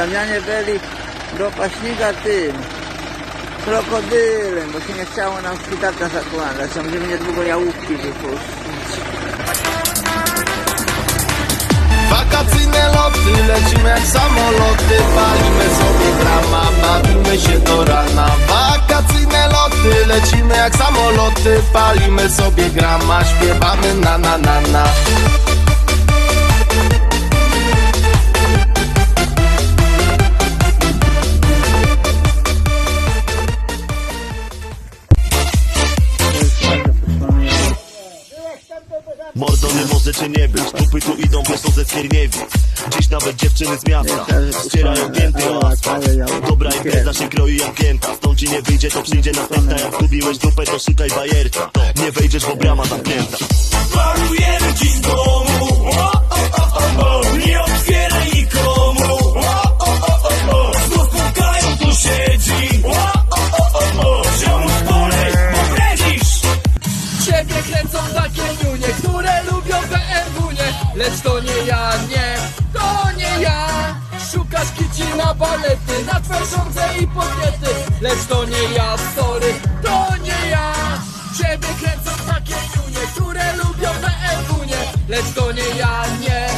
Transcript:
Ustawianie byli do paśnika tym krokodylem, bo się nie chciało nam szpitaka zakładać, a będziemy niedługo jałówki wypuścić. Wakacyjne loty, lecimy jak samoloty Palimy sobie grama, bawimy się do rana Wakacyjne loty, lecimy jak samoloty Palimy sobie grama, śpiewamy Mordo nie może cię nie być Kupy tu idą prosto ze Skierniewic Dziś nawet dziewczyny z miasta Ścierają pięty o asfalt Dobra impreza się kroi jak pięta Stąd ci nie wyjdzie to przyjdzie następna. Jak zgubiłeś dupę to szukaj bajerka. Nie wejdziesz bo brama zamknięta Lecz to nie ja, nie, to nie ja. Szukasz kici na balety, na tworzące i podniety. Lecz to nie ja, sorry, to nie ja. Ciebie kręcą takie niunie, które lubią BMW, nie Lecz to nie ja, nie,